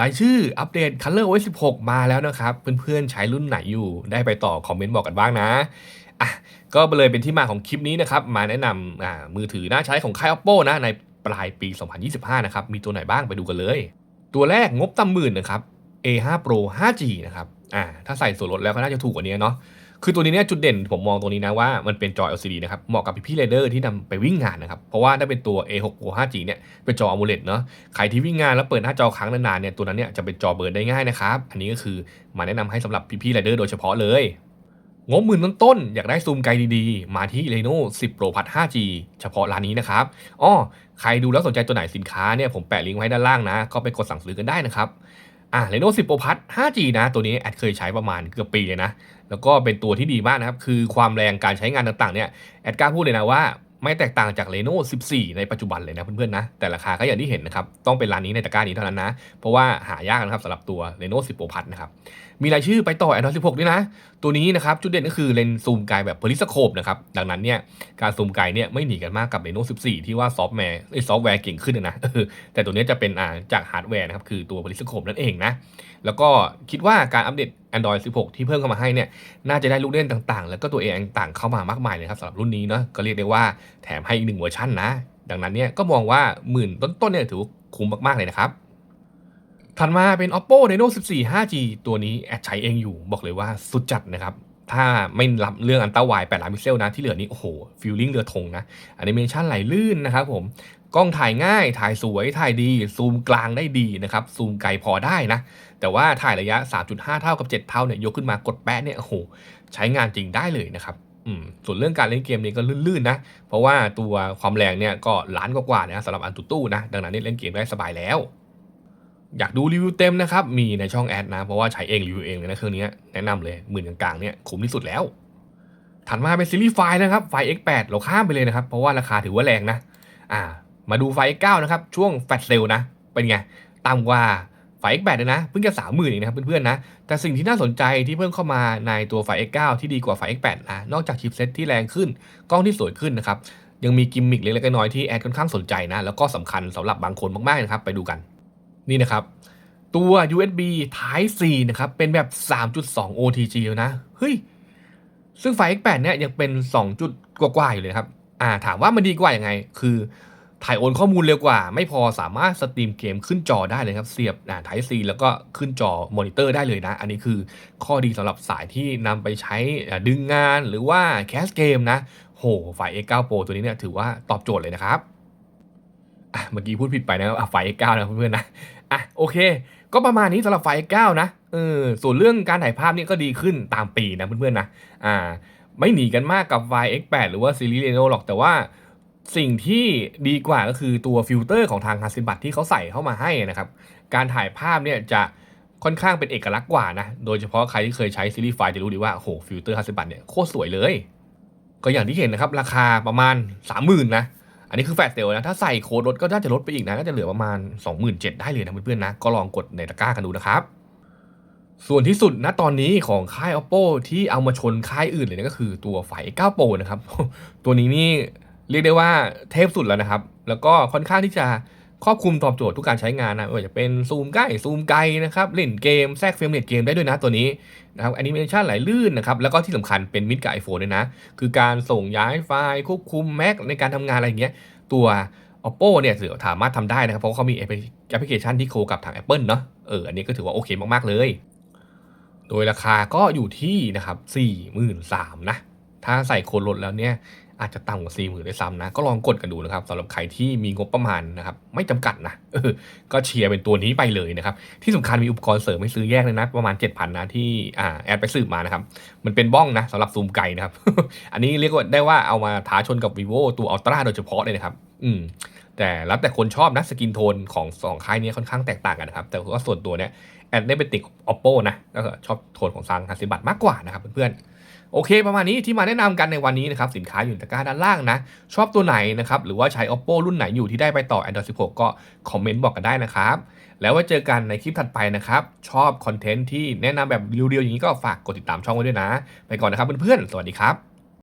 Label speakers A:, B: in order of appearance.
A: รายชื่ออัปเดต Color OS 16 มาแล้วนะครับ เพื่อนๆ ใช้รุ่นไหนอยู่ได้ไปต่อคอมเมนต์บอกกันบ้างนะอะก็เลยเป็นที่มาของคลิปนี้นะครับ มาแนะนำอ่ามือถือน่าใช้ของค่าย Oppo นะในปลายปี 2025 นะครับ มีตัวไหนบ้างไปดูกันเลย ตัวแรกงบต่ำหมื่นนะครับ A5 Pro 5G นะครับอ่าถ้าใส่ส่วนลดแล้วก็น่าจะถูกกว่านี้เนาะ คือตัวนี้เนี่ยจุดเด่นผมมองตรงนี้นะว่ามันเป็นจอ LCD นะครับเหมาะกับพี่ๆเรเดอร์ที่นำไปวิ่งงานนะครับ เพราะว่าถ้าเป็นตัว A6 Pro 5G เนี่ยเป็นจอ AMOLED เนาะใครที่วิ่งงานแล้วเปิดหน้าจอค้างนานๆเนี่ยตัวนั้นเนี่ยจะเป็นจอเบิร์นได้ง่ายนะครับ อันนี้ก็คือมาแนะนำให้สำหรับพี่ๆเรเดอร์โดยเฉพาะเลยงบหมื่นต้นๆอยากได้ซูมไกลดีๆ มาที่ Reno 10 Pro Plus 5G เฉพาะร้านนี้นะครับอ้อใครดูแล้วสนใจตัวไหนสินค้าเนี่ยผมแปะลิงก์ไว้ด้านล่างนะ ก็ไปกดสั่งซื้อกันได้นะครับ อะ Reno 10 Pro Plus 5G นะ ตัวนี้แอดเคยใช้ประมาณเกือบปีเลยนะ แล้วก็เป็นตัวที่ดีมากนะครับ คือความแรงการใช้งานต่างๆเนี่ย แอดกล้าพูดเลยนะว่า ไม่แตกต่างจาก Reno 14 ในปัจจุบันเลยนะเพื่อนๆนะ แต่ราคาก็อย่างที่เห็นนะครับ ต้องเป็นร้านนี้ในตะกร้านี้เท่านั้นนะ เพราะว่าหายากนะครับสำหรับตัว Reno 10 Pro Plus นะครับ มีรายชื่อไปต่อ Android 16 ด้วยนะ ตัวนี้นะครับ จุดเด่นก็คือเลนส์ซูมไกลแบบพลิสโคปนะครับ ดังนั้นเนี่ยการซูมไกลเนี่ยไม่หนีกันมากกับ Reno 14 ที่ว่าซอฟต์แวร์ไอซอฟต์แวร์เก่งขึ้นนะแต่ตัวนี้จะเป็นจากฮาร์ดแวร์นะครับคือตัวพลิสโคปนั่นเองนะแล้วก็คิดว่าการอัปเดต Android 16 ที่เพิ่มเข้ามาให้เนี่ยน่าจะได้ลูกเล่นต่างๆ แล้วก็ตัวเองต่างเข้ามามากมายเลยครับสำหรับรุ่นนี้เนาะก็เรียกได้ว่าแถมให้อีกหนึ่งเวอร์ชันนะ ดังนั้นเนี่ยก็มองว่าหมื่นต้นๆเนี่ยถือว่าคุ้มมากๆเลยนะครับถัดมาเป็น Oppo Reno 14 5G ตัวนี้แอดใช้เองอยู่บอกเลยว่าสุดจัดนะครับ ถ้าไม่รับเรื่องอันต้าไว8ล้านพิกเซลนะที่เหลือนี้โอ้โหฟิลลิ่งเรือธงนะแอนิเมชันไหลลื่นนะครับผมกล้องถ่ายง่ายถ่ายสวยถ่ายดี ซูมกลางได้ดีนะครับ ซูมไกลพอได้นะ แต่ว่าถ่ายระยะ 3.5 เท่ากับ 7 เท่าเนี่ยยกขึ้นมากดแปะเนี่ยโอ้โหใช้งานจริงได้เลยนะครับส่วนเรื่องการเล่นเกมนี้ก็ลื่นๆนะ เพราะว่าตัวความแรงเนี่ยก็ล้านกว่าๆนะสำหรับอันตุตู้นะ ดังนั้นเล่นเกมได้สบายแล้ว อยากดูรีวิวเต็มนะครับ มีในช่องแอดนะ เพราะว่าใช้เองรีวิวเองเลยนะเครื่องนี้แนะนำเลยหมื่นกลางๆเนี่ยคุ้มที่สุดแล้ว ถัดมาเป็นซีรีส์ไฟนะครับไฟ X8 เราข้ามไปเลยนะครับ เพราะว่าราคาถือว่าแรงนะ อ่า มาดูไฟ X9 นะครับ ช่วงแฟลชเซลนะ เป็นไงต่ำกว่าไฟ X8 เลยนะเพิ่งจะ30,000เองนะครับเพื่อนๆนะ แต่สิ่งที่น่าสนใจที่เพิ่มเข้ามาในตัวไฟ X9 ที่ดีกว่าไฟ X8 นะนอกจากชิปเซ็ตที่แรงขึ้นกล้องที่สวยขึ้นนะครับยังมีกิมมิคเล็กๆน้อยๆที่แอดค่อนข้างสนใจนะแล้วก็สำคัญสำหรับบางคนมากๆนะครับไปดูกัน นี่นะครับ ตัว USB Type C นะครับ เป็นแบบ 3.2 OTG แล้วนะ เฮ้ย ซึ่งไฟ X8 เนี่ยยังเป็น 2 จุดกว่าๆอยู่เลยครับ อ่า ถามว่ามันดีกว่ายังไง คือถ่ายโอนข้อมูลเร็วกว่า ไม่พอสามารถสตรีมเกมขึ้นจอได้เลยครับ เสียบอ่า Type C แล้วก็ขึ้นจอมอนิเตอร์ได้เลยนะ อันนี้คือข้อดีสำหรับสายที่นำไปใช้ดึงงานหรือว่าแคสเกมนะ โห ไฟ X9 Pro ตัวนี้เนี่ยถือว่าตอบโจทย์เลยนะครับ เมื่อกี้พูดผิดไปนะอะไฟล์ X9 นะเพื่อนๆนะอะโอเค ก็ประมาณนี้สำหรับไฟล์ X9 นะเออส่วนเรื่องการถ่ายภาพนี่ก็ดีขึ้นตามปีนะเพื่อนๆนะอ่าไม่หนีกันมากกับไฟ X8 หรือว่าซีรีส์ Reno หรอกแต่ว่าสิ่งที่ดีกว่าก็คือตัวฟิลเตอร์ของทางฮัสซิบัตที่เขาใส่เข้ามาให้นะครับ การถ่ายภาพเนี่ยจะค่อนข้างเป็นเอกลักษณ์กว่านะ โดยเฉพาะใครที่เคยใช้ซีรีส์ไฟจะรู้ดีว่าโหฟิลเตอร์ฮัสซิบัตเนี่ยโคตรสวยเลย ก็อย่างที่เห็นนะครับ ราคาประมาณ 30,000นะ อันนี้คือแฟลชเซลนะ ถ้าใส่โค้ดลดก็น่าจะลดไปอีกนะ ก็จะเหลือประมาณ 27,000ได้เลยนะเพื่อนๆนะ ก็ลองกดในตะกร้ากันดูนะครับ ส่วนที่สุดนะตอนนี้ของค่าย oppo ที่เอามาชนค่ายอื่นเลยนะก็คือตัวไฟ9 Pro นะครับ ตัวนี้นี่เรียกได้ว่าเทพสุดแล้วนะครับ แล้วก็ค่อนข้างที่จะ ครอบคลุมตอบโจทย์ทุกการใช้งานนะว่าจะเป็นซูมใกล้ซูมไกลนะครับเล่นเกมแทรกเฟรมเรทเกมได้ด้วยนะตัวนี้นะครับแอนิเมชันไหลลื่นนะครับแล้วก็ที่สำคัญเป็นมิดกับ iPhone ด้วยนะ คือการส่งย้ายไฟล์ควบคุมแม็กในการทำงานอะไรอย่างเงี้ยตัว oppo เนี่ยสามารถทำได้นะครับ เพราะเขามีแอปพลิเคชันที่โคกับทาง Apple เนาะเอออันนี้ก็ถือว่าโอเคมากๆเลย โดยราคาก็อยู่ที่นะครับ43,000นะถ้าใส่โคนลดแล้วเนี่ย อาจจะต่ำกว่า40,000ด้วยซ้ำนะ ก็ลองกดกันดูนะครับสำหรับใครที่มีงบประมาณนะครับ ไม่จำกัดนะก็เชียร์เป็นตัวนี้ไปเลยนะครับ ที่สำคัญมีอุปกรณ์เสริมให้ซื้อแยกเลยนะ ประมาณ 7,000 นะที่อ่าแอดไปสืบมานะครับ มันเป็นบ้องนะสำหรับซูมไกลนะครับ อันนี้เรียกว่าได้ว่าเอามาท้าชนกับ vivo ตัว ultra โดยเฉพาะเลยนะครับ อืมแต่แล้วแต่คนชอบนะสกินโทนของสองค่ายนี้ค่อนข้างแตกต่างกันนะครับ แต่ว่าส่วนตัวเนี้ยแอดได้เป็นติด oppo นะก็ชอบโทนของซังฮัสิบัตมากกว่านะครับเพื่อนๆ โอเค ประมาณนี้ที่มาแนะนำกันในวันนี้นะครับ สินค้าอยู่ในตะกร้าด้านล่างนะ ชอบตัวไหนนะครับ หรือว่าใช้ oppo รุ่นไหนอยู่ที่ได้ไปต่อ android 16 ก็คอมเมนต์บอกกันได้นะครับ แล้วไว้เจอกันในคลิปถัดไปนะครับ ชอบคอนเทนต์ที่แนะนำแบบเรียวๆอย่างนี้ก็ฝากกดติดตามช่องไว้ด้วยนะ ไปก่อนนะครับเพื่อนๆสวัสดีครับ